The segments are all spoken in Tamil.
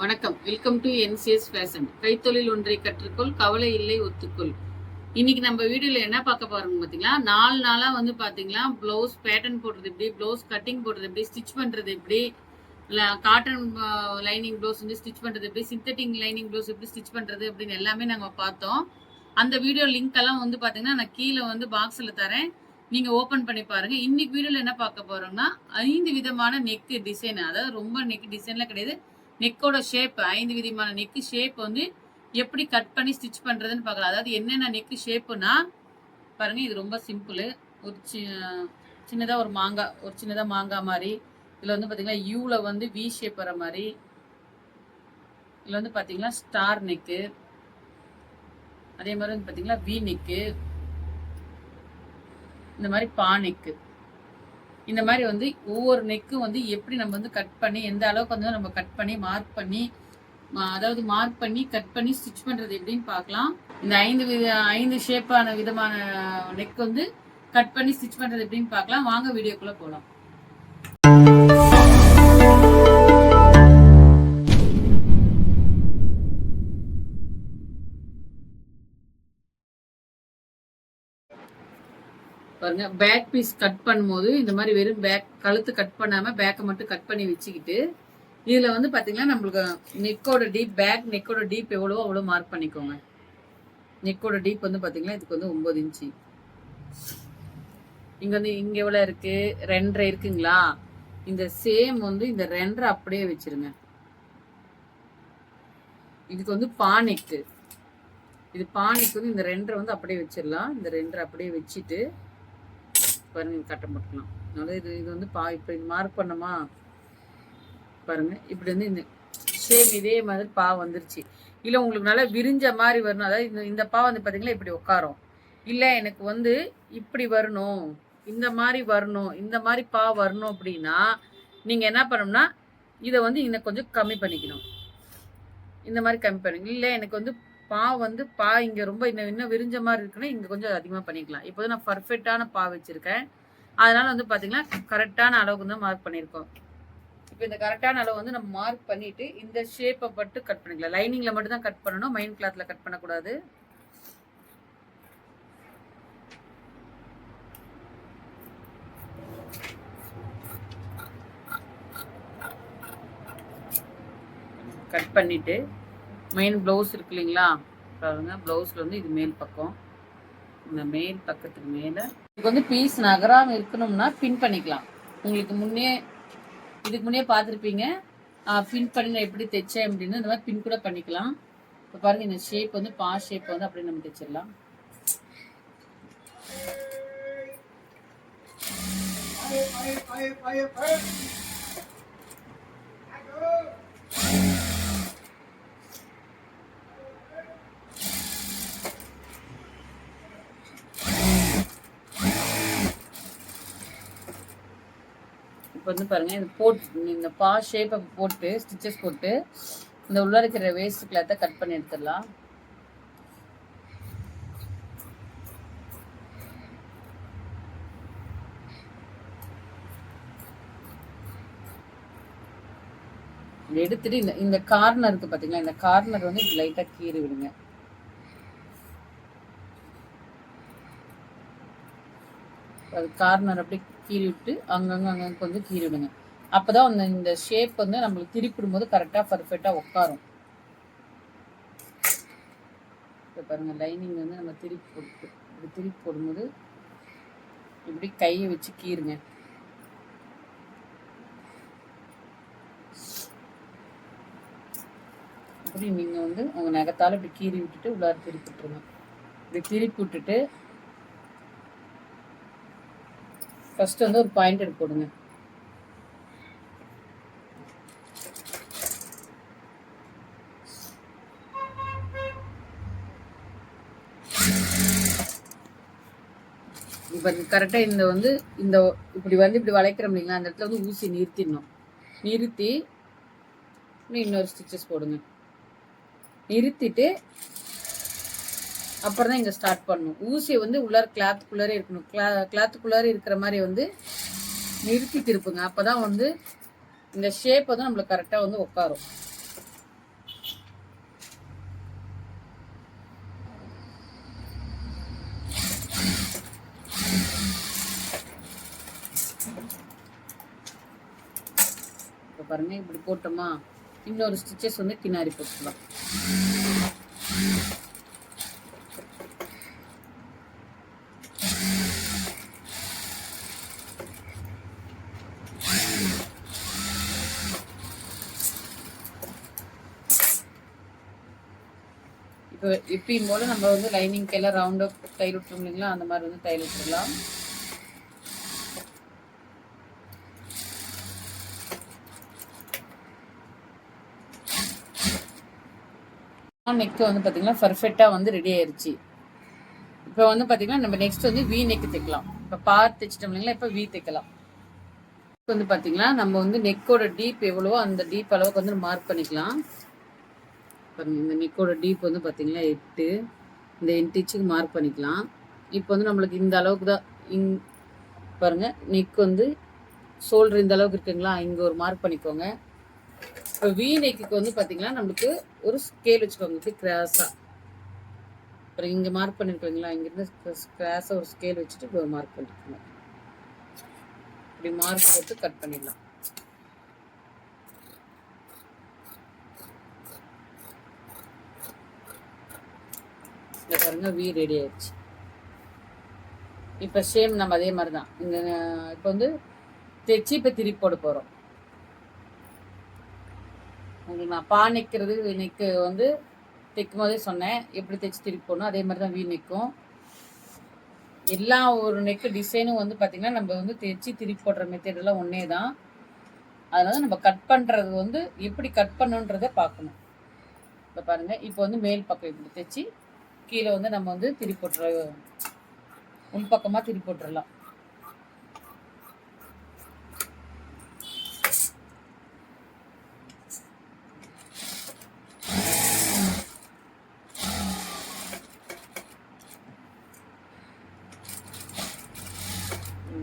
வணக்கம். வெல்கம் டு என்சிஎஸ் ஃபேஷன் கைத்தொழில் ஒன்றை கற்றுக்கொள் கவலை இல்லை ஒத்துக்கொள். இன்னைக்கு நம்ம வீடியோல என்ன பார்க்க போறோம் பாத்தீங்களா நாலு நாளா வந்து பாத்தீங்களா ப்ளவுஸ் பேட்டர்ன் போடுறது எப்படி? ப்ளவுஸ் கட்டிங் போடுறது எப்படி? ஸ்டிச் பண்றது எப்படி? காட்டன் லைனிங் ப்ளவுஸ் வந்து ஸ்டிச் பண்றது எப்படி? சிந்தட்டிங் லைனிங் ப்ளவுஸ் எப்படி ஸ்டிச் பண்றது அப்படின்னு எல்லாமே நாங்க பார்த்தோம். அந்த வீடியோ லிங்க் எல்லாம் வந்து பாத்தீங்கன்னா நான் கீழே வந்து பாக்ஸ்ல தரேன். நீங்க ஓபன் பண்ணி பாருங்க. இன்னைக்கு வீடியோல என்ன பார்க்க போறோம்னா ஐந்து விதமான நெக் டிசைன் அதாவது ரொம்ப நெக் டிசைன்ல கிடையாது. நெக்கோட ஷேப் ஐந்து விதமான நெக் ஷேப் வந்து எப்படி கட் பண்ணி ஸ்டிச் பண்ணுறதுன்னு பார்க்கலாம். அதாவது என்னென்ன நெக் ஷேப்புனா பாருங்கள் இது ரொம்ப சிம்பிள் ஒரு சி சின்னதாக ஒரு மாங்காய் ஒரு சின்னதாக மாங்காய் மாதிரி. இதில் வந்து பார்த்திங்கன்னா யூவில் வந்து வி ஷேப் வர மாதிரி. இதில் வந்து பார்த்திங்கன்னா ஸ்டார் நெக்கு அதே மாதிரி வந்து பார்த்திங்கன்னா வி நெக்கு இந்த மாதிரி பா நெக்கு இந்த மாதிரி வந்து ஒவ்வொரு நெக்கும் வந்து எப்படி நம்ம வந்து கட் பண்ணி எந்த அளவுக்கு வந்து நம்ம கட் பண்ணி மார்க் பண்ணி அதாவது மார்க் பண்ணி கட் பண்ணி ஸ்டிச் பண்ணுறது எப்படின்னு பார்க்கலாம். இந்த ஐந்து வித ஐந்து ஷேப்பான விதமான நெக் வந்து கட் பண்ணி ஸ்டிச் பண்ணுறது எப்படின்னு பார்க்கலாம். வாங்க வீடியோக்குள்ளே போகலாம் பாருங்க பேக் பீஸ் கட் பண்ணும்போது இந்த மாதிரி வெறும் பேக் கழுத்து கட் பண்ணாம பேக்கை மட்டும் கட் பண்ணி வச்சுக்கிட்டு இதுல வந்து பாத்தீங்கன்னா நம்மளுக்கு நெக்கோட டீப் பேக் நெக்கோட டீப் எவ்வளவோ அவ்வளோ மார்க் பண்ணிக்கோங்க. நெக்கோட டீப் வந்து பாத்தீங்கன்னா இதுக்கு வந்து ஒன்பது இன்ச்சு இங்க வந்து இங்க எவ்வளவு இருக்கு? ரெண்டரை இருக்குங்களா? இந்த சேம் வந்து இந்த ரெண்டரை அப்படியே வச்சிருங்க. இதுக்கு வந்து பானிக்கு இது பானிக்கு வந்து இந்த ரெண்டரை வந்து அப்படியே வச்சிடலாம். இந்த ரெண்டரை அப்படியே வச்சுட்டு பாருங்க கட்டம் போட்டுக்கலாம். அதனால இது இது வந்து பா இப்போ இது மார்க் பண்ணோமா? பாருங்க இப்படி வந்து இந்த சேம் இதே மாதிரி பா வந்துருச்சு. இல்லை உங்களுக்கு நல்லா விரிஞ்ச மாதிரி வரணும். அதாவது இந்த இந்த பா வந்து பார்த்தீங்கன்னா இப்படி உட்காரும். இல்லை எனக்கு வந்து இப்படி வரணும் இந்த மாதிரி வரணும் இந்த மாதிரி பா வரணும் அப்படின்னா நீங்கள் என்ன பண்ணணும்னா இதை வந்து இன்னும் கொஞ்சம் கம்மி பண்ணிக்கணும். இந்த மாதிரி கம்மி பண்ணுங்க. இல்லை எனக்கு வந்து பா வந்து பா இங்கே ரொம்ப இன்னும் இன்னும் விரிஞ்ச மாதிரி இருக்குன்னா இங்கே கொஞ்சம் அதிகமாக பண்ணிக்கலாம். இப்போ வந்து நான் பர்ஃபெக்டான பா வச்சுருக்கேன். அதனால வந்து பார்த்தீங்கன்னா கரெக்டான அளவுக்கு தான் மார்க் பண்ணியிருக்கோம். இப்போ இந்த கரெக்டான அளவு வந்து நம்ம மார்க் பண்ணிட்டு இந்த ஷேப்பை மட்டும் கட் பண்ணிக்கலாம். லைனிங்கில் மட்டும் தான் கட் பண்ணணும் மைன் கிளாத்தில் கட் பண்ணக்கூடாது. கட் பண்ணிட்டு மெயின் ப்ளவுஸ் இருக்கு இல்லைங்களா? பாருங்க ப்ளவுஸில் வந்து இது மேல் பக்கம். இந்த மேல் பக்கத்துக்கு மேலே. இதுக்கு வந்து பீஸ் நகராமல் இருக்கணும்னா பின் பண்ணிக்கலாம். உங்களுக்கு முன்னே இதுக்கு முன்னே பார்த்துருப்பீங்க. பின் பண்ணி நான் எப்படி தைச்சேன் அப்படின்னு இந்த மாதிரி பின் கூட பண்ணிக்கலாம். இப்போ பாருங்க இந்த ஷேப் வந்து பா ஷேப் வந்து அப்படியே நம்ம தைச்சிடலாம். இப்போ வந்து பாருங்க. இது போட்டு இந்த பா ஷேப்பை போட்டு ஸ்டிச்சஸ் போட்டு இந்த உள்ள இருக்கிற வேஸ்ட் கிளாத்தை கட் பண்ணி எடுத்துடலாம். எடுத்துட்டு இந்த இந்த கார்னர் இருக்கு பாத்தீங்களா? இந்த கார்னர் வந்து லைட்டா கீறி விடுங்க. அது கார்னர் அப்படியே கீறி விட்டு அங்கங்கே அங்கங்கே கொஞ்சம் கீறி விடுங்க அப்பதான் அந்த இந்த ஷேப் வந்து நம்மளுக்கு திருப்பிடும்போது போது பர்ஃபெக்டாக உட்காரும். இப்போ பாருங்க லைனிங் வந்து நம்ம திருப்பி போட்டு இப்படி திருப்பி போடும்போது இப்படி கையை வச்சு கீறுங்க. இப்படி நீங்கள் வந்து உங்கள் நகத்தால் இப்படி கீறி விட்டுட்டு உள்ளார திருப்பி விட்டுருங்க. இப்படி திருப்பி விட்டுட்டு ஃபர்ஸ்ட் வந்து ஒரு பாயிண்ட் எடுத்து போடுங்க இப்போ கரெக்டாக இந்த வந்து இந்த இப்படி வந்து இப்படி வளைக்கிறோம் இல்லைங்களா அந்த இடத்துல வந்து ஊசி நிறுத்திடணும். நிறுத்தி இன்னும் இன்னொரு ஸ்டிச்சஸ் போடுங்க. நிறுத்திட்டு அப்புறம் தான் இங்கே ஸ்டார்ட் பண்ணணும் ஊசியை வந்து உள்ளார் கிளாத்துக்குள்ளாரே இருக்கணும். கிளா கிளாத்துக்குள்ளாரே இருக்கிற மாதிரி வந்து நிறுத்தி திருப்புங்க அப்போ தான் வந்து இந்த ஷேப் வந்து நம்மளுக்கு கரெக்டாக வந்து உட்காரும். இப்போ பாருங்கள் இப்படி போட்டோமா? இன்னொரு ஸ்டிச்சஸ் வந்து கின்னாரி போட்டுக்கலாம். எப்பயும் போல நம்ம வந்து லைனிங்க்கு எல்லாம் ரவுண்டாக தையல் விட்டோம் இல்லைங்களா? அந்த மாதிரி வந்து தையல் விட்டுடலாம். நெக்கு வந்து பார்த்தீங்கன்னா பர்ஃபெக்டாக வந்து ரெடி ஆயிடுச்சு இப்போ வந்து பார்த்தீங்கன்னா நம்ம நெக்ஸ்ட் வந்து வி நெக் தைக்கலாம். இப்போ பார் தைச்சிட்டோம் இல்லைங்களா? இப்போ வி தைக்கலாம். இப்போ வந்து பார்த்தீங்கன்னா நம்ம வந்து நெக்கோட டீப் எவ்வளவோ அந்த டீப் அளவுக்கு வந்து மார்க் பண்ணிக்கலாம். பாருங்க இந்த நிக்கோட டீப் வந்து பார்த்திங்கன்னா எட்டு. இந்த எட்டு இன்ச்சுக்கு மார்க் பண்ணிக்கலாம். இப்போ வந்து நம்மளுக்கு இந்த அளவுக்கு தான் இங் பாருங்க நெக் வந்து ஷோல்டர் இந்த அளவுக்கு இருக்குங்களா இங்கே ஒரு மார்க் பண்ணிக்கோங்க. இப்போ வி நெக்குக்கு வந்து பார்த்திங்கன்னா நம்மளுக்கு ஒரு ஸ்கேல் வச்சுக்கோங்க கிராஸாக அப்புறம் இங்கே மார்க் பண்ணிருக்கீங்களா இங்கேருந்து கிராஸாக ஒரு ஸ்கேல் வச்சுட்டு இப்படி ஒரு மார்க் பண்ணிக்கோங்க. இப்படி மார்க் போட்டு கட் பண்ணிடலாம். இந்த பாருங்கள் வி ரெடி ஆயிடுச்சு. இப்போ சேம் நம்ம அதே மாதிரி தான் இந்த இப்போ வந்து தைச்சி இப்போ திருப்பி போட போகிறோம் உங்களுக்கு நான் பா நிற்கிறது நெக்கு வந்து தைக்கும் போதே சொன்னேன். எப்படி தைச்சி திருப்பி போடணும் அதே மாதிரி தான் வீ நிற்கும் எல்லா ஒரு நெக்கு டிசைனும் வந்து பார்த்திங்கன்னா நம்ம வந்து தைச்சி திருப்பி போடுற மெத்தடெல்லாம் ஒன்றே தான் அதனால் நம்ம கட் பண்ணுறது வந்து எப்படி கட் பண்ணுன்றதை பார்க்கணும். இப்போ பாருங்கள் இப்போ வந்து மேல் பக்கம் இப்படி தைச்சி கீழே வந்து நம்ம வந்து திருப்பி போட்டுற உள் போட்டுடலாம்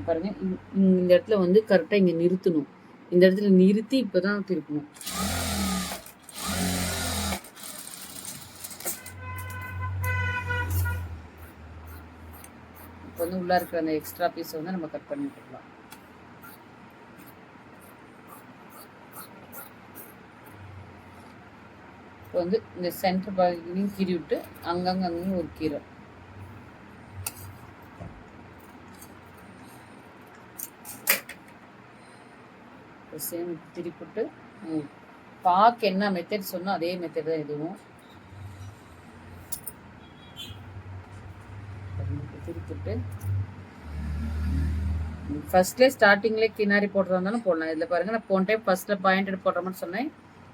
பாருங்க இந்த இடத்துல வந்து கரெக்டாக இங்கே நிறுத்தணும். இந்த இடத்துல நிறுத்தி இப்போ தான் திருப்பணும். வந்து உள்ளே இருக்கிற அந்த எக்ஸ்ட்ரா பீஸை வந்து நம்ம கட் பண்ணிட்டுருக்கலாம் இப்போ வந்து இந்த சென்டர் பகுதியும் கீறி விட்டு அங்கங்கே அங்கேயும் ஒரு கீரை. சேம் திருப்பிட்டு ம், பாக்கு என்ன மெத்தட் சொன்னோம் அதே மெத்தட் தான் இதுவும் போட்டு. ஃபர்ஸ்ட்லேயே ஸ்டார்டிங்லேயே கிணாரி போடுறதா இருந்தாலும் போடலாம். இதில் பாருங்க நான் போன டைம் ஃபர்ஸ்ட்டில் பாயிண்டட் போடுற மாதிரி சொன்னேன்.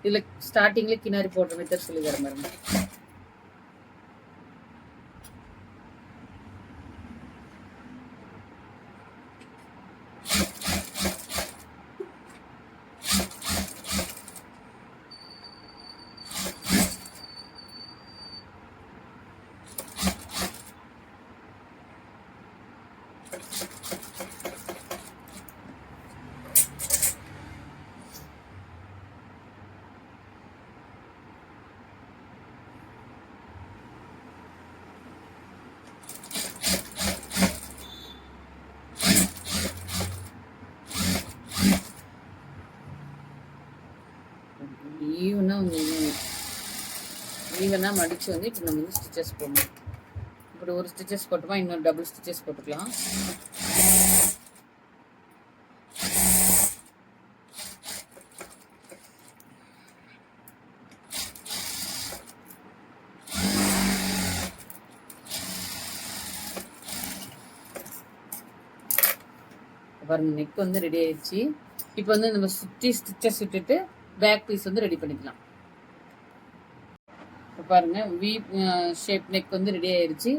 இதில் ஸ்டார்டிங்லேயே கினாரி போடுற மெத்தட் சொல்லி தர பாருங்க ஈவனாக வந்து ஈவனாக மடித்து வந்து இப்போ நம்ம வந்து ஸ்டிச்சஸ் போடணும். இப்படி ஒரு ஸ்டிச்சஸ் போட்டோமா இன்னொரு டபுள் ஸ்டிச்சஸ் போட்டுக்கலாம். பாருங்க நெக் வந்து ரெடி ஆயிடுச்சு. இப்போ வந்து நம்ம சுற்றி ஸ்டிச்சஸ் விட்டுட்டு பேக் பீஸ் வந்து ரெடி பண்ணிக்கலாம். பாருங்க. வி ஷேப் நெக் வந்து ரெடி ஆயிருச்சு.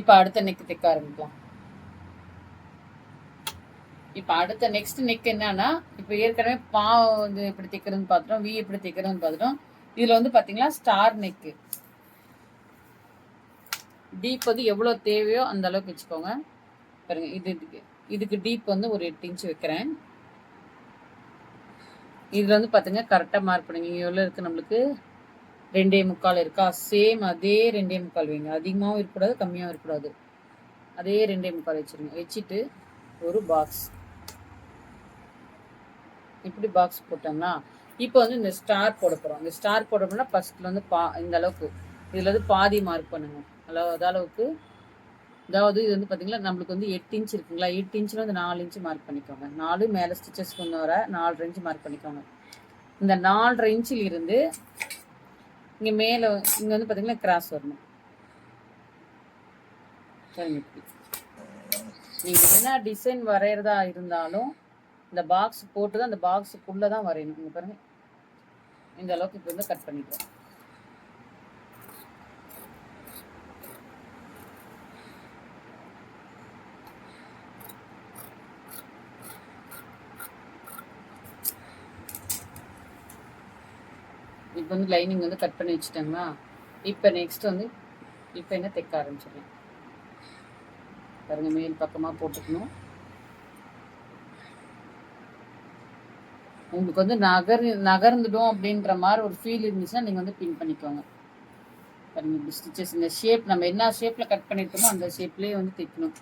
இப்போ அடுத்த நெக் தைக்க ஆரம்பிக்கலாம். இப்போ அடுத்த நெக்ஸ்ட் நெக் என்னன்னா இப்போ ஏற்கனவே பா வந்து எப்படி தைக்கிறதுன்னு பார்த்துட்டோம் வி எப்படி தைக்கிறதுன்னு பார்த்துட்டோம் இதில் வந்து பார்த்தீங்கன்னா ஸ்டார் நெக்கு டீப் வந்து எவ்வளோ தேவையோ அந்த அளவுக்கு வச்சுக்கோங்க. பாருங்க இது இதுக்கு இதுக்கு டீப் வந்து ஒரு எட்டு இன்ச் வைக்கிறேன். இதில் வந்து பார்த்தீங்கன்னா கரெக்டாக மார்க் பண்ணுங்க. எவ்வளோ இருக்குது நம்மளுக்கு? ரெண்டே முக்கால் இருக்கா? சேம் அதே ரெண்டே முக்கால் வைங்க. அதிகமாகவும் இருக்கக்கூடாது கம்மியாகவும் இருக்கக்கூடாது. அதே ரெண்டே முக்கால் வச்சுருங்க. வச்சுட்டு ஒரு பாக்ஸ் இப்படி பாக்ஸ் போட்டோம்னா இப்போ வந்து இந்த ஸ்டார் போட போகிறோம் இந்த ஸ்டார் போட போனால் ஃபஸ்ட்டில் வந்து பா இந்த அளவுக்கு. இதில் வந்து பாதி மார்க் பண்ணுங்க. அதாவது அளவுக்கு. அதாவது இது வந்து பார்த்தீங்களா நம்மளுக்கு வந்து எட்டு இன்ச் இருக்குங்களா? எட்டு இன்ச்சில் வந்து நாலு இன்ச்சு மார்க் பண்ணிக்கோங்க. நாலு மேலே ஸ்டிச்சஸ் கொண்டு வர நாலு இன்ச்சு மார்க் பண்ணிக்கோங்க. இந்த நாலரை இன்ச்சில் இருந்து இங்கே மேலே இங்கே வந்து பார்த்தீங்கன்னா கிராஸ் வரணும். நீங்கள் என்ன டிசைன் வரைகிறதா இருந்தாலும் இந்த பாக்ஸ் போட்டு தான் அந்த பாக்ஸுக்குள்ளே தான் வரையணும். இங்கே பாருங்க. இந்த அளவுக்கு இப்போ வந்து கட் பண்ணிக்கலாம் இப்போ வந்து லைனிங் வந்து கட் பண்ணி வச்சுட்டாங்களா இப்போ நெக்ஸ்ட் வந்து இப்போ என்ன தைக்க ஆரம்பிச்சிடலாம்? பாருங்க மேல் பக்கமாக போட்டுக்கணும். உங்களுக்கு வந்து நகர் நகர்ந்துடும் அப்படின்ற மாதிரி ஒரு ஃபீல் இருந்துச்சுன்னா நீங்கள் வந்து பின் பண்ணிக்கோங்க. பாருங்க இப்படி ஸ்டிச்சஸ் இந்த ஷேப் நம்ம என்ன ஷேப்பில் கட் பண்ணியிருக்கோமோ அந்த ஷேப்லேயே வந்து தைக்கணும்.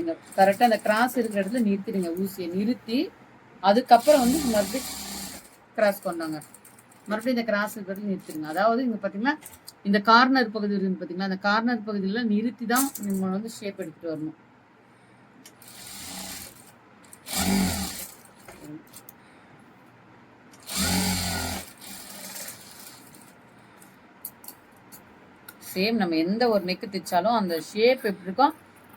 இந்த கரெக்டாக அந்த கிராஸ் இருக்கிற இடத்துல நிறுத்திடுங்க ஊசியை நிறுத்தி அதுக்கப்புறம் வந்து மறுபடியும் கிராஸ் கொண்டாங்க. மறுபடியும் இந்த கிராஸ் இருக்கிறது நிறுத்திடுங்க. அதாவது இங்கே பார்த்தீங்கன்னா இந்த கார்னர் பகுதி இருக்குது பார்த்தீங்களா அந்த கார்னர் பகுதியில் நிறுத்தி தான் நம்ம வந்து ஷேப் எடுத்துகிட்டு வரணும். சேம் நம்ம எந்த ஒரு நெக்கு தைச்சாலும் அந்த ஷேப் எப்படி இருக்கோ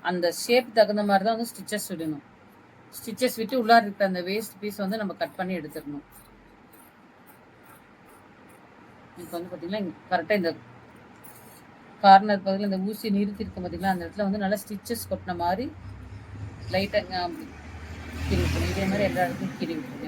அந்த ஷேப் தகுந்த மாதிரி தான் வந்து ஸ்டிச்சஸ் விடணும். ஸ்டிச்சஸ் விட்டு உள்ளார இருக்கிற அந்த வேஸ்ட் பீஸ் வந்து நம்ம கட் பண்ணி எடுத்துடணும். இப்போ வந்து பார்த்தீங்கன்னா கரெக்டாக இந்த கார்னர் பகுதியில் இந்த ஊசி நிறுத்தி இருக்கு பார்த்தீங்களா அந்த இடத்துல வந்து நல்லா ஸ்டிச்சஸ் கொட்டின மாதிரி லைட்டாக அப்படி கீறி விட்டுருங்க. இதே மாதிரி எல்லா இடத்துலையும் கீறி விட்டுருங்க.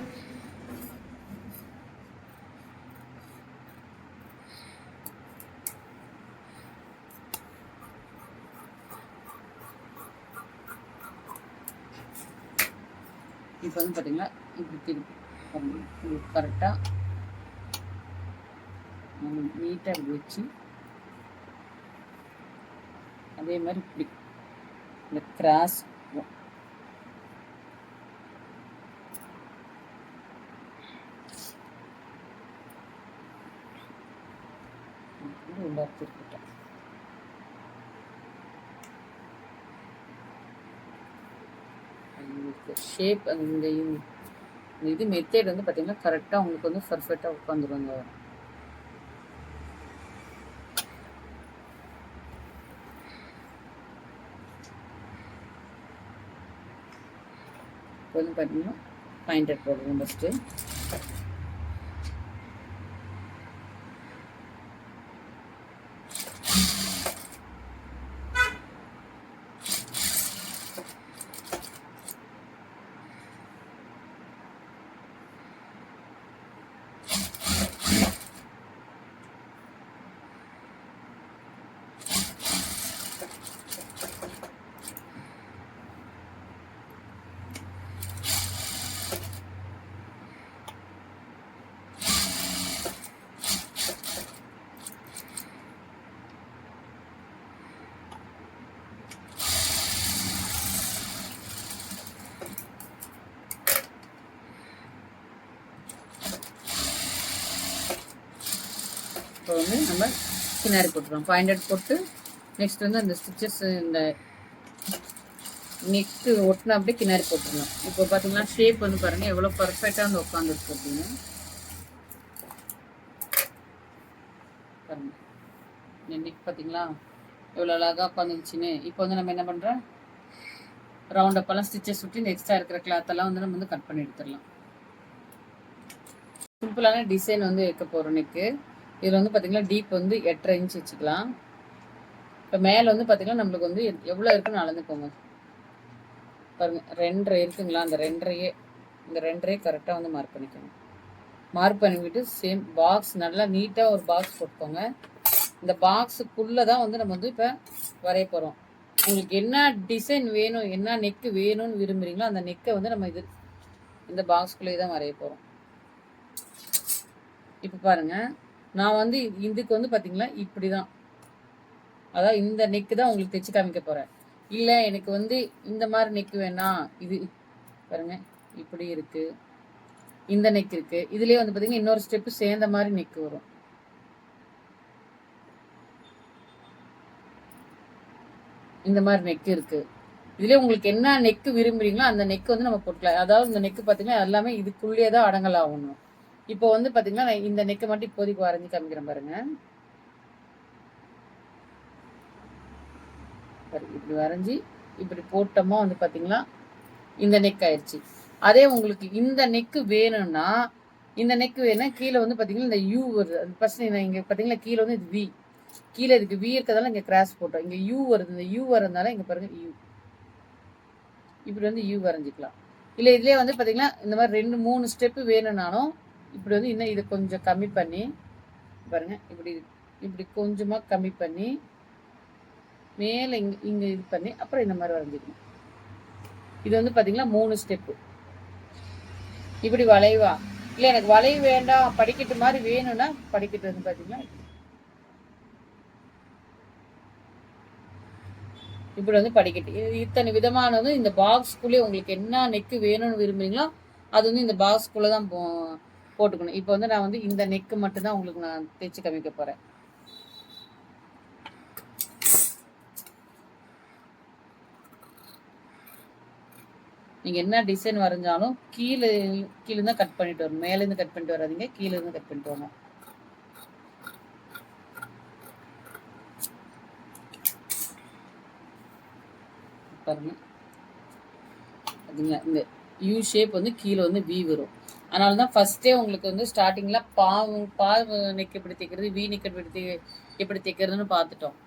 இப்போ வந்து பார்த்தீங்கன்னா இப்படி திருப்பி கரெக்டாக நம்ம நீட்டாக இப்படி வச்சு அதே மாதிரி இப்படி இந்த கிராஸ் உள்ள திருப்பிட்டேன் ஷேப் அந்த இது- மெத்தேட் வந்து பார்த்தீங்கன்னா கரெக்டாக உங்களுக்கு வந்து பர்ஃபெக்டாக உட்காந்துருவாங்க வந்து பார்த்தீங்கன்னா பாயிண்டட் போடுவோம் ஃபஸ்ட்டு வந்து நம்ம கிணறு போட்டுருவோம் பாயிண்டட் போட்டு நெக்ஸ்ட் வந்து அந்த ஸ்டிச்சஸ் இந்த நெக்கு ஒட்டின அப்படியே கிணறு போட்டுருவோம் இப்போ பார்த்தீங்கன்னா ஷேப் வந்து பாருங்க எவ்வளோ பர்ஃபெக்டாக வந்து உட்காந்துருக்கு அப்படின்னு. பாருங்க. நெக் பார்த்தீங்களா எவ்வளோ அழகாக உட்காந்துருச்சுன்னு இப்போ வந்து நம்ம என்ன பண்ணுறோம் ரவுண்ட் அப்பெல்லாம் ஸ்டிச்சஸ் சுற்றி இந்த எக்ஸ்ட்ரா இருக்கிற கிளாத்தெல்லாம் வந்து நம்ம வந்து கட் பண்ணி எடுத்துடலாம். சிம்பிளான டிசைன் வந்து வைக்க போகிறோம் நெக்கு இதில் வந்து பார்த்தீங்கன்னா டீப் வந்து எட்டரை இன்ச் வச்சுக்கலாம். இப்போ மேலே வந்து பார்த்தீங்கன்னா நம்மளுக்கு வந்து எவ்வளோ இருக்குன்னு அளந்துக்கோங்க. பாருங்கள் ரெண்டரை இருக்குங்களா? அந்த ரெண்டரையே இந்த ரெண்டரையே கரெக்டாக வந்து மார்க் பண்ணிக்கோங்க. மார்க் பண்ணிவிட்டு சேம் பாக்ஸ் நல்லா நீட்டாக ஒரு பாக்ஸ் போட்டுக்கோங்க. இந்த பாக்ஸுக்குள்ளே தான் வந்து நம்ம வந்து இப்போ வரைய போகிறோம் உங்களுக்கு என்ன டிசைன் வேணும் என்ன நெக்கு வேணும்னு விரும்புகிறீங்களோ அந்த நெக்கை வந்து நம்ம இது இந்த பாக்ஸ்குள்ளேயே தான் வரைய போகிறோம் இப்போ பாருங்கள் நான் வந்து இதுக்கு வந்து பார்த்தீங்களா இப்படி தான் அதான் இந்த நெக்கு தான் உங்களுக்கு தைச்சு காமிக்க போகிறேன் இல்லை எனக்கு வந்து இந்த மாதிரி நெக்கு வேணாம் இது பாருங்க இப்படி இருக்குது இந்த நெக் இருக்குது இதுலேயே வந்து பார்த்தீங்கன்னா இன்னொரு ஸ்டெப்பு சேர்ந்த மாதிரி நெக்கு வரும். இந்த மாதிரி நெக் இருக்குது இதுலேயே உங்களுக்கு என்ன நெக்கு விரும்புகிறீங்களோ அந்த நெக்கு வந்து நம்ம போட்டுக்கலாம். அதாவது இந்த நெக்கு பார்த்தீங்கன்னா எல்லாமே இதுக்குள்ளேயே தான் அடங்கலாகணும். இப்போ வந்து பாத்தீங்கன்னா நான் இந்த நெக்கை மட்டும் இப்போதைக்கு வரைஞ்சி காமிக்கிறேன் பாருங்க. இப்படி வரைஞ்சி இப்படி போட்டோமா வந்து பாத்தீங்கன்னா இந்த நெக் ஆயிடுச்சு அதே உங்களுக்கு இந்த நெக்கு வேணும்னா இந்த நெக் வேணும்னா கீழே வந்து பாத்தீங்கன்னா இந்த யூ வருது. அது ஃபர்ஸ்ட் இங்க பார்த்தீங்கன்னா கீழே வந்து இது வி கீழே இதுக்கு வி இருக்கிறதால இங்க கிராஸ் போட்டோம். இங்க யூ வருது. இந்த யூ வரதுனால இங்க பாருங்க யூ இப்படி வந்து யூ வரைஞ்சிக்கலாம். இல்ல இதுலயே வந்து பாத்தீங்கன்னா இந்த மாதிரி ரெண்டு மூணு ஸ்டெப் வேணும்னாலும் இப்படி வந்து இன்னும் இதை கொஞ்சம் கம்மி பண்ணி பாருங்க இப்படி இப்படி கொஞ்சமாக கம்மி பண்ணி மேலே இங்கே இங்கே இது பண்ணி அப்புறம் இந்த மாதிரி வரைஞ்சிக்கணும். இது வந்து பார்த்திங்கன்னா மூணு ஸ்டெப்பு இப்படி வளைவா? இல்லை எனக்கு வளைவு வேண்டாம் படிக்கட்டு மாதிரி வேணும்னா படிக்கட்டு வந்து பார்த்தீங்கன்னா இப்படி வந்து படிக்கட்டு. இது இத்தனை விதமானது இந்த பாக்ஸ்க்குள்ளே உங்களுக்கு என்ன நெக்கு வேணும்னு விரும்புறீங்களோ அது வந்து இந்த பாக்ஸ்க்குள்ளே தான் போ போட்டுக்கணும். இப்போ வந்து நான் வந்து இந்த நெக்கு மட்டும் தான் உங்களுக்கு நான் தைச்சு காமிக்க போகிறேன் நீங்கள் என்ன டிசைன் வரைஞ்சாலும் கீழே கீழே தான் கட் பண்ணிட்டு வரணும். மேலேருந்து கட் பண்ணிட்டு வராதீங்க. கீழே இருந்து கட் பண்ணிட்டு வரணும். பாருங்க. அதுங்க இந்த யூ ஷேப் வந்து கீழே வந்து வி வரும். அதனால தான் ஃபஸ்ட்டே உங்களுக்கு வந்து ஸ்டார்டிங்கில் பாவு பா நெக் எப்படி தைக்கிறது வி நெக் எப்படி எப்படி தைக்கிறதுன்னு பார்த்துட்டோம்.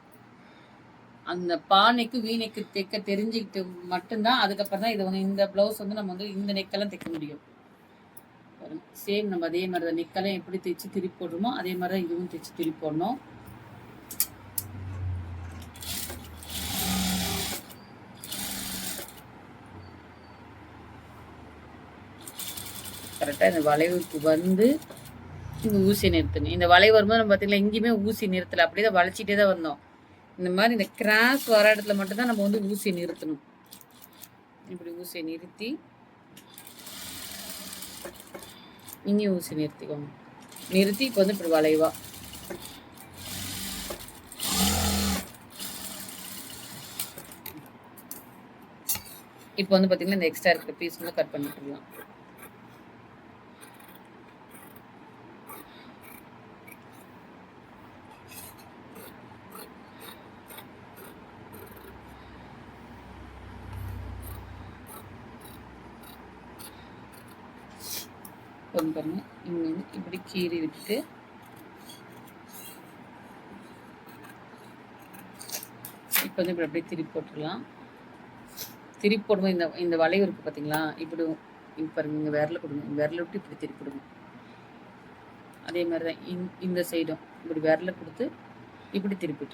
அந்த பா நெக்கு வி நெக்கு தைக்க தெரிஞ்சுக்கிட்டு மட்டும்தான் அதுக்கப்புறம் தான் இது வந்து இந்த ப்ளவுஸ் வந்து நம்ம வந்து இந்த நெக்கெல்லாம் தைக்க முடியும். சேம் நம்ம அதே மாதிரி தான் நெக்கெல்லாம் எப்படி தைச்சு திருப்பி போடுறோமோ அதே மாதிரி தான் இதுவும் தைச்சு திருப்பி போடணும். கரெக்டாக இந்த வளைவுக்கு வந்து இங்கே ஊசி நிறுத்தணும் இந்த வளைவு வரும்போது நம்ம பார்த்தீங்கன்னா எங்கேயுமே ஊசி நிறுத்தலை. அப்படியே தான் வளைச்சிட்டே தான் வந்தோம். இந்த மாதிரி இந்த கிராஸ் வர இடத்துல மட்டும்தான் நம்ம வந்து ஊசியை நிறுத்தணும். இப்படி ஊசியை நிறுத்தி இங்கேயும் ஊசி நிறுத்திக்கோங்க. நிறுத்தி இப்போ வந்து இப்படி வளைவா. இப்போ வந்து பார்த்தீங்கன்னா இந்த எக்ஸ்ட்ரா இருக்கிற பீஸ் வந்து கட் பண்ணிட்டுலாம் ஓப்பன் பாருங்க. இங்க வந்து இப்படி கீறி விட்டு இப்போ வந்து இப்படி அப்படியே திருப்பி போட்டுடலாம். திருப்பி போடும்போது இந்த இந்த வளைவு இருக்குது பார்த்தீங்களா இப்படி இப்போ பாருங்க இங்கே விரல கொடுங்க. விரல விட்டு இப்படி திருப்பி கொடுங்க. அதே மாதிரி தான் இந்த சைடும் இப்படி விரல கொடுத்து இப்படி திருப்பி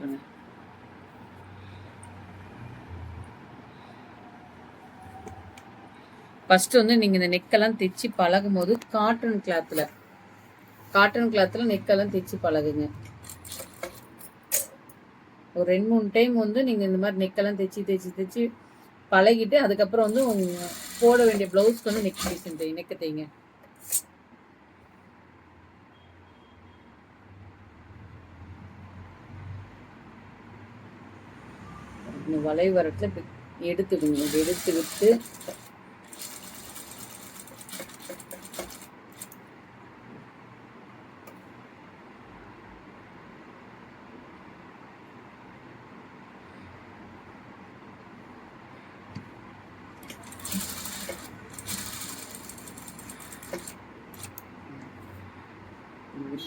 ஃபஸ்ட்டு ஃபர்ஸ்ட் வந்து நீங்க இந்த நெக்கெல்லாம் தைச்சு பழகும் போது காட்டன் கிளாத்ல காட்டன் கிளாத்ல நெக்கெல்லாம் தைச்சு பழகுங்க. ஒரு ரெண்டு மூணு டைம் வந்து நீங்க இந்த மாதிரி நெக்கெல்லாம் தைச்சு தைச்சு தைச்சு பழகிட்டு அதுக்கப்புறம் வந்து உங்க போட வேண்டிய பிளவுஸ்க்கு வந்து நெக் டிசைன் தை நெக்க தைங்க. வளைவு எடுத்துடுங்க. எடுத்து விட்டு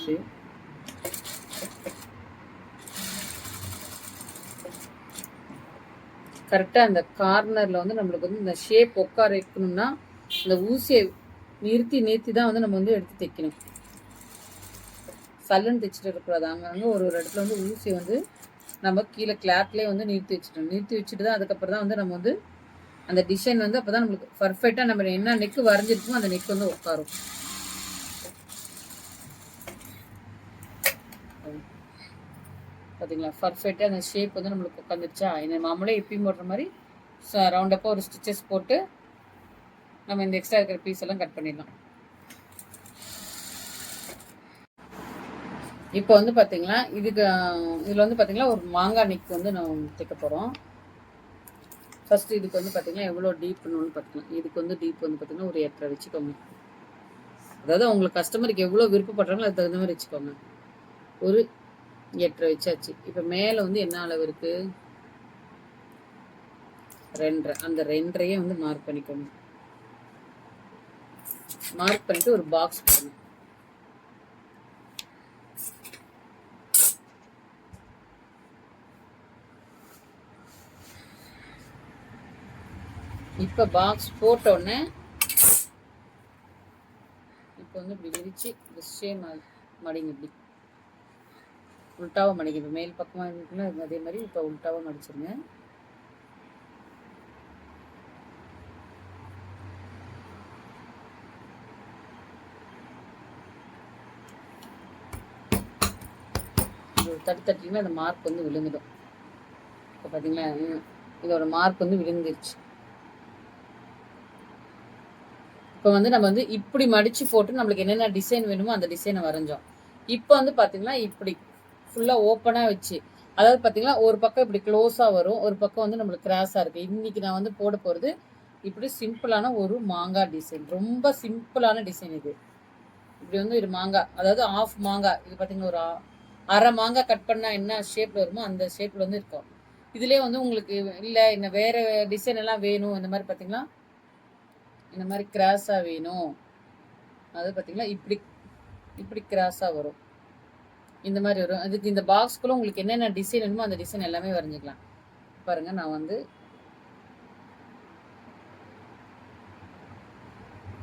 விட்டு கரெக்டாக அந்த கார்னரில் வந்து நம்மளுக்கு வந்து இந்த ஷேப் உட்கார வைக்கணும்னா இந்த ஊசியை நிறுத்தி நிறுத்தி தான் வந்து நம்ம வந்து எடுத்து தைக்கணும். சல்லுன்னு தைச்சிட்டு இருக்கக்கூடாது. அங்கங்கே ஒரு ஒரு இடத்துல வந்து ஊசியை வந்து நம்ம கீழே கிளாத்லேயே வந்து நிறுத்தி வச்சிடணும். நிறுத்தி வச்சுட்டு தான் அதுக்கப்புறம் தான் வந்து நம்ம வந்து அந்த டிசைன் வந்து அப்போ தான் நம்மளுக்கு பர்ஃபெக்டாக நம்ம என்ன நெக்கு வரைஞ்சிருக்கோமோ அந்த நெக் வந்து உட்காரும். பார்த்தீங்களா பர்ஃபெக்டாக அந்த ஷேப் வந்து நம்மளுக்கு உட்காந்துருச்சா இந்த நம்மளே எப்பயும் போடுற மாதிரி ரவுண்டப்பாக ஒரு ஸ்டிச்சஸ் போட்டு நம்ம இந்த எக்ஸ்ட்ரா இருக்கிற பீஸ் எல்லாம் கட் பண்ணிடலாம். இப்போ வந்து பார்த்தீங்களா இதுக்கு இதில் வந்து பார்த்தீங்களா ஒரு மாங்காய் நிக்கு வந்து நம்ம தைக்க போகிறோம் ஃபஸ்ட்டு இதுக்கு வந்து பார்த்தீங்கன்னா எவ்வளோ டீப்னு பார்த்துக்கலாம் இதுக்கு வந்து டீப் வந்து பார்த்தீங்கன்னா ஒரு எட்டரை வச்சுக்கோங்க. அதாவது உங்களுக்கு கஸ்டமருக்கு எவ்வளோ விருப்பப்படுறாங்களோ அதுக்கு தகுந்த மாதிரி வச்சுக்கோங்க. ஒரு எட்டரை வச்சாச்சு. இப்போ மேலே வந்து என்ன அளவு இருக்கு? ரெண்டரை. அந்த ரெண்டரையே வந்து மார்க் பண்ணிக்கணும் மார்க் பண்ணிட்டு ஒரு பாக்ஸ் போடணும் இப்போ பாக்ஸ் போட்டோடனே இப்போ வந்து இப்படி விரிச்சு மடிங்க இப்படி. உல்ட்டாவும் மடிங்க இப்போ மேல் பக்கமாக இருக்குன்னா அதே மாதிரி இப்போ உல்ட்டாவும் மடிச்சிருங்க தட்டு தட்டிங்கன்னா அந்த மார்க் வந்து விழுந்துடும். இப்போ பார்த்தீங்களா இதோட மார்க் வந்து விழுந்துருச்சு. இப்போ வந்து நம்ம வந்து இப்படி மடிச்சு போட்டு நம்மளுக்கு என்னென்ன டிசைன் வேணுமோ அந்த டிசைனை வரைஞ்சோம். இப்போ வந்து பார்த்தீங்கன்னா இப்படி ஃபுல்லாக ஓப்பனாக வச்சு. அதாவது பார்த்தீங்கன்னா ஒரு பக்கம் இப்படி க்ளோஸாக வரும் ஒரு பக்கம் வந்து நம்மளுக்கு கிராஸாக இருக்குது இன்றைக்கி நான் வந்து போட போகிறது இப்படி சிம்பிளான ஒரு மாங்காய் டிசைன் ரொம்ப சிம்பிளான டிசைன் இது. இப்படி வந்து ஒரு மாங்காய் அதாவது ஆஃப் மாங்காய். இது பார்த்தீங்கன்னா ஒரு அரை மாங்காய் கட் பண்ணால் என்ன ஷேப்பில் வருமோ அந்த ஷேப்பில் வந்து இருக்கும். இதுலேயே வந்து உங்களுக்கு இல்லை இந்த வேறு டிசைன் எல்லாம் வேணும். இந்த மாதிரி பார்த்தீங்கன்னா இந்த மாதிரி கிராஸாக வேணும். அது பார்த்தீங்கன்னா இப்படி இப்படி கிராஸாக வரும். இந்த மாதிரி வரும். அதுக்கு இந்த பாக்ஸ்க்குள்ளே உங்களுக்கு என்னென்ன டிசைன் வேணுமோ அந்த டிசைன் எல்லாமே வரைஞ்சிக்கலாம். பாருங்கள் நான் வந்து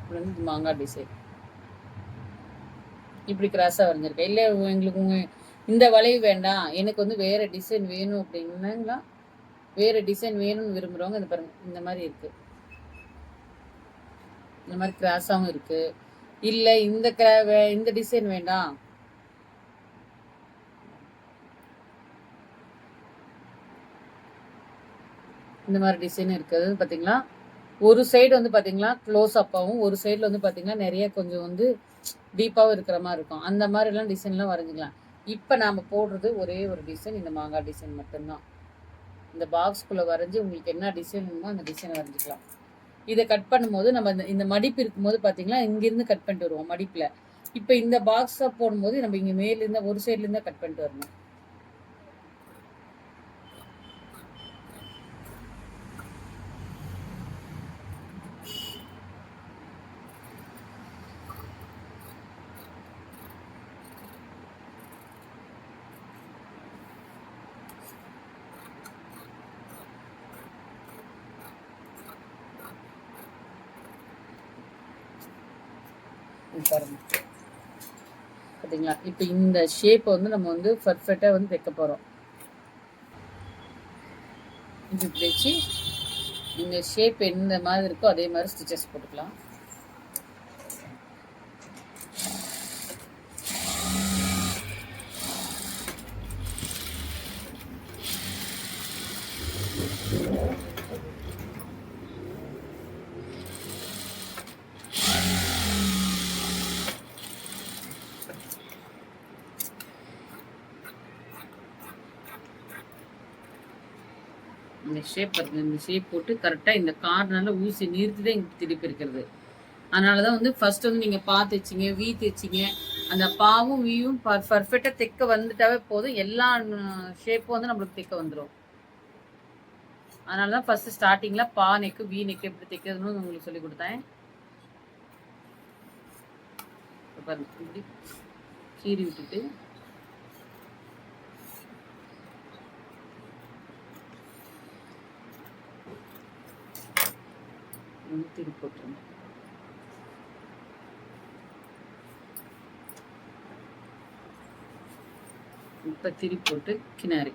வந்து இது மாங்காய் டிசைன் இப்படி கிராஸாக வரைஞ்சிருக்கேன். இல்லை எங்களுக்கு உங்கள் இந்த வளைவு வேண்டாம். எனக்கு வந்து வேறு டிசைன் வேணும் அப்படின்னாங்களா? வேறு டிசைன் வேணும்னு விரும்புகிறவங்க இந்த பாருங்கள் இந்த மாதிரி இருக்குது இந்த மாதிரி கிராஸாகவும் இருக்குது இல்லை இந்த கிரா வே- இந்த டிசைன் வேண்டாம். இந்த மாதிரி டிசைன் இருக்குது. பார்த்தீங்களா ஒரு சைடு வந்து பார்த்தீங்களா க்ளோஸ் அப்பாவும் ஒரு சைடில் வந்து பார்த்தீங்கன்னா நிறைய கொஞ்சம் வந்து டீப்பாகவும் இருக்கிற மாதிரி இருக்கும். அந்த மாதிரிலாம் டிசைன்லாம் வரைஞ்சிக்கலாம். இப்போ நாம் போடுறது ஒரே ஒரு டிசைன் இந்த மாங்காய் டிசைன் மட்டும்தான். இந்த பாக்ஸ்குள்ளே வரைஞ்சி உங்களுக்கு என்ன டிசைன் வேணுமோ அந்த டிசைனை வரைஞ்சிக்கலாம். இதை கட் பண்ணும்போது நம்ம இந்த இந்த மடிப்பு இருக்கும்போது பார்த்தீங்களா இங்கேருந்து கட் பண்ணிட்டு வருவோம் மடிப்பில். இப்போ இந்த பாக்ஸாக போடும்போது நம்ம இங்கே மேலேருந்து ஒரு சைட்லேருந்து கட் பண்ணிட்டு வரணும் இது பாருங்க சரிங்களா இப்போ இந்த ஷேப்பை வந்து நம்ம வந்து பர்ஃபெக்டாக வந்து தைக்க போகிறோம் இப்படி வச்சு இந்த ஷேப் எந்த மாதிரி இருக்கோ அதே மாதிரி ஸ்டிச்சஸ் போட்டுக்கலாம். ஷேப் பாருங்க இந்த ஷேப் போட்டு கரெக்டாக இந்த கார்னரில் ஊசி நீர்த்து தான் எங்களுக்கு திருப்பி இருக்கிறது. அதனால தான் வந்து ஃபர்ஸ்ட் வந்து நீங்கள் பா தைச்சிங்க வீ தைச்சிங்க அந்த பாவும் வீயும் பர்ஃபெக்டாக தைக்க வந்துட்டாவே போதும். எல்லா ஷேப்பும் வந்து நம்மளுக்கு தைக்க வந்துடும் அதனால தான் ஃபஸ்ட்டு ஸ்டார்டிங்கில் பா நெக்கு வீ நெக்கு எப்படி தைக்கிறதுன்னு உங்களுக்கு சொல்லி கொடுத்தேன். பாருங்க இப்படி கீறி விட்டுட்டு வந்து திருப்பி போட்டுருங்க. இப்போ திருப்பி போட்டு கிணறு.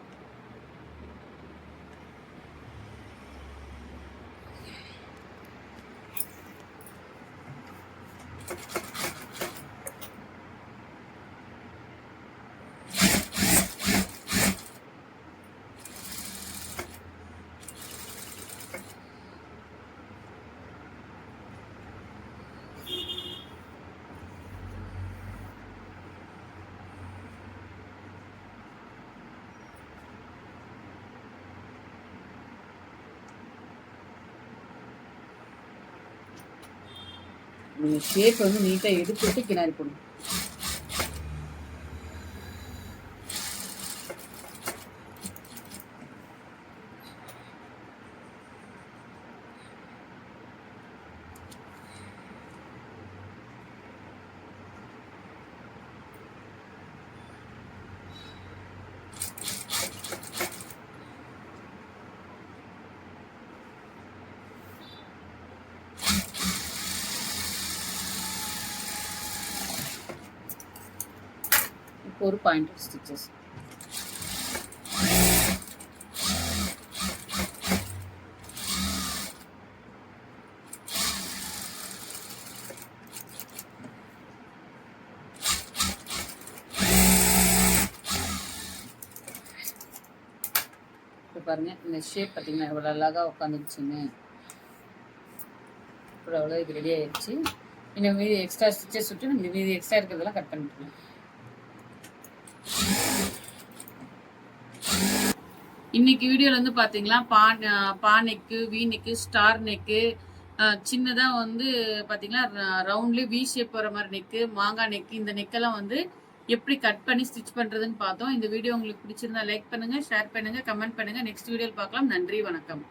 ஷேப் வந்து நீட்டாக எடுத்துட்டு கிணறு போடணும் pointed stitches. இப்போ பாருங்க இந்த ஷேப் பார்த்தீங்கன்னா எவ்வளோ அழகாக உட்காந்துருச்சுன்னு இப்போ அவ்வளோ இது ரெடி ஆயிடுச்சு. இன்னும் மீதி எக்ஸ்ட்ரா ஸ்டிச்சஸ் விட்டு இந்த மீதி எக்ஸ்ட்ரா இருக்கிறதெல்லாம் கட் பண்ணிக்கலாம் இன்னைக்கு வீடியோல வந்து பாத்தீங்களா? பா பா neck V neck star neck சின்னதாக வந்து பார்த்தீங்கன்னா ரவுண்ட்லேயே வி ஷேப் போகிற மாதிரி நெக்கு மாங்காய் நெக்கு இந்த நெக்கெல்லாம் வந்து எப்படி கட் பண்ணி ஸ்டிச் பண்ணுறதுன்னு பார்த்தோம். இந்த வீடியோ உங்களுக்கு பிடிச்சிருந்தா லைக் பண்ணுங்கள் ஷேர் பண்ணுங்கள் கமெண்ட் பண்ணுங்கள் நெக்ஸ்ட் வீடியோவில் பார்க்கலாம். நன்றி வணக்கம்.